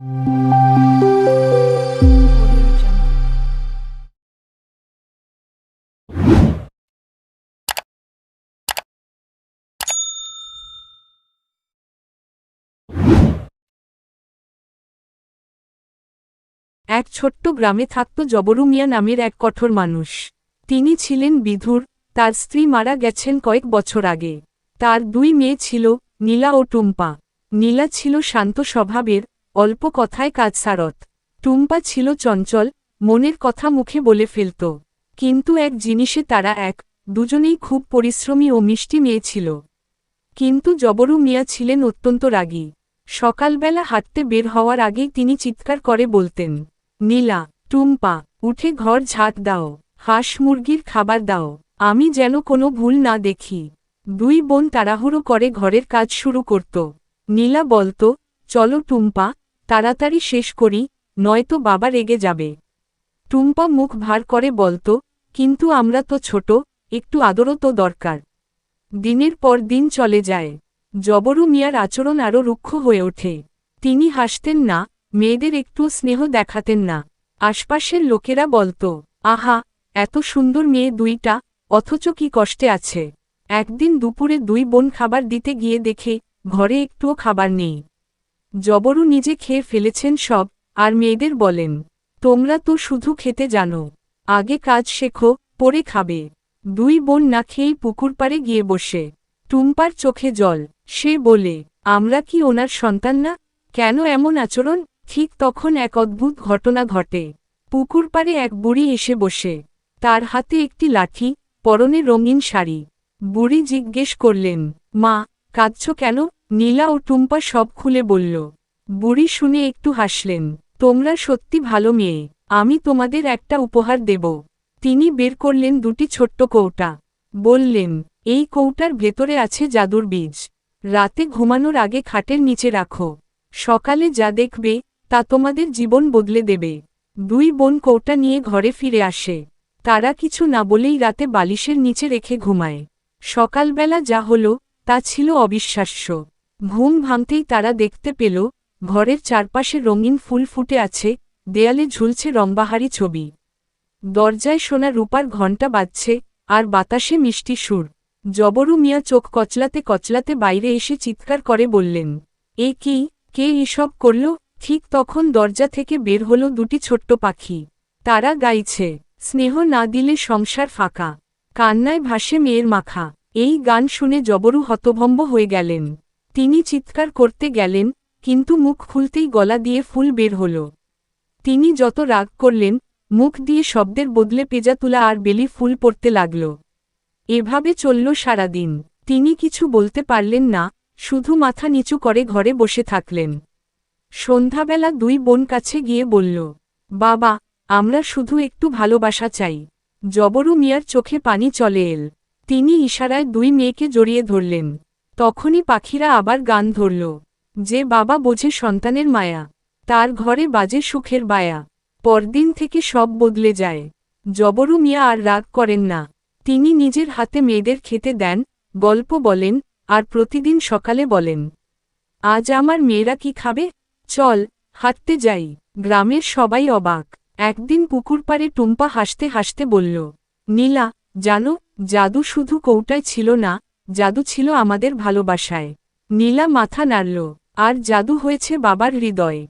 এক ছোট্ট গ্রামে থাকত জবরু মিয়া নামের এক কঠোর মানুষ। তিনি ছিলেন বিধুর, তার স্ত্রী মারা গেছেন কয়েক বছর আগে। তার দুই মেয়ে ছিল নীলা ও টুম্পা। নীলা ছিল শান্ত স্বভাবের অল্প কথায় কাজ সারত। টুম্পা ছিল চঞ্চল, মনের কথা মুখে বলে ফেলত। কিন্তু এক জিনিসে তারা এক, দুজনেই খুব পরিশ্রমী ও মিষ্টি মেয়ে ছিল। কিন্তু জবরু মিয়া ছিলেন অত্যন্ত রাগী। সকালবেলা হাঁটতে বের হওয়ার আগেই তিনি চিৎকার করে বলতেন, নীলা, টুম্পা, উঠে ঘর ঝাঁট দাও, হাঁস মুরগির খাবার দাও, আমি যেন কোনো ভুল না দেখি দুই বোন তাড়াহুড়ো করে ঘরের কাজ শুরু করত। নীলা বলত, চলো টুম্পা তাড়াতাড়ি শেষ করি, নয়তো বাবা রেগে যাবে। টুম্পা মুখ ভার করে বলত, কিন্তু আমরা তো ছোট, একটু আদরও তো দরকার। দিনের পর দিন চলে যায়। জবরু মিয়ার আচরণ আরও রুক্ষ হয়ে ওঠে। তিনি হাসতেন না, মেয়েদের একটু স্নেহ দেখাতেন না। আশপাশের লোকেরা বলত, আহা, এত সুন্দর মেয়ে দুইটা, অথচ কি কষ্টে আছে। একদিন দুপুরে দুই বোন খাবার দিতে গিয়ে দেখে, ঘরে একটুও খাবার নেই। জবরু নিজে খেয়ে ফেলেছেন সব, আর মেয়েদের বলেন, তোমরা তো শুধু খেতে জানো, আগে কাজ শেখো, পরে খাবে। দুই বোন না খেয়েই পুকুর পাড়ে গিয়ে বসে। টুম্পার চোখে জল, সে বলে, আমরা কি ওনার সন্তান না? কেন এমন আচরণ? ঠিক তখন এক অদ্ভুত ঘটনা ঘটে। পুকুর পাড়ে এক বুড়ি এসে বসে। তার হাতে একটি লাঠি, পরনে রঙিন শাড়ি। বুড়ি জিজ্ঞেস করলেন, মা, কাঁদছ কেন? নীলা ও টুম্পা সব খুলে বলল, বুড়ি শুনে একটু হাসলেন। তোমরা সত্যি ভালো মেয়ে। আমি তোমাদের একটা উপহার দেব। তিনি বের করলেন দুটি ছোট্ট কৌটা। বললেন, এই কৌটার ভেতরে আছে জাদুর বীজ। রাতে ঘুমানোর আগে খাটের নিচে রাখো। সকালে যা দেখবে, তা তোমাদের জীবন বদলে দেবে দুই বোন কৌটা নিয়ে ঘরে ফিরে আসে। তারা কিছু না বলেই রাতে বালিশের নিচে রেখে ঘুমায়। সকালবেলা যা হল, তা ছিল অবিশ্বাস্য। ঘুম ভাঙতেই তারা দেখতে পেল, ঘরের চারপাশে রঙিন ফুল ফুটে আছে, দেয়ালে ঝুলছে রম্বাহারি ছবি। দরজায় শোনা রূপার ঘণ্টা বাজছে, আর বাতাসে মিষ্টি সুর। জবরু মিয়া চোখ কচলাতে কচলাতে বাইরে এসে চিৎকার করে বললেন, এ কি? কে এসব করল? ঠিক তখন দরজা থেকে বের হল দুটি ছোট্ট পাখি। তারা গাইছে, স্নেহ না দিলে সংসার ফাঁকা। কান্নায় ভাসে মেয়ের মাখা। এই গান শুনে জবরু হতভম্ব হয়ে গেলেন। তিনি চিৎকার করতে গেলেন, কিন্তু মুখ খুলতেই গলা দিয়ে ফুল বের হল। তিনি যত রাগ করলেন, মুখ দিয়ে শব্দের বদলে পেজা তুলা আর বেলি ফুল পড়তে লাগল। এভাবে চলল সারাদিন। তিনি কিছু বলতে পারলেন না, শুধু মাথা নিচু করে ঘরে বসে থাকলেন। সন্ধ্যাবেলা দুই বোন কাছে গিয়ে বলল, বাবা, আমরা শুধু একটু ভালোবাসা চাই। জবরু মিয়ার চোখে পানি চলে এল। তিনি ইশারায় দুই মেয়েকে জড়িয়ে ধরলেন। তখনই পাখিরা আবার গান ধরল। যে বাবা বোঝে সন্তানের মায়া, তার ঘরে বাজে সুখের বায়া। পরদিন থেকে সব বদলে যায়। জবরু মিয়া আর রাগ করেন না। তিনি নিজের হাতে মেয়েদের খেতে দেন, গল্প বলেন, আর প্রতিদিন সকালে বলেন, আজ আমার মেয়েরা কি খাবে? চল, হাঁটতে যাই। গ্রামের সবাই অবাক। একদিন পুকুর পাড়ে টুম্পা হাসতে হাসতে বলল, নীলা, জানো, জাদু শুধু কৌটায় ছিল না জাদু ছিল আমাদের ভালোবাসায়। নীলা মাথা নাড়ল আর জাদু হয়েছে বাবার হৃদয়ে।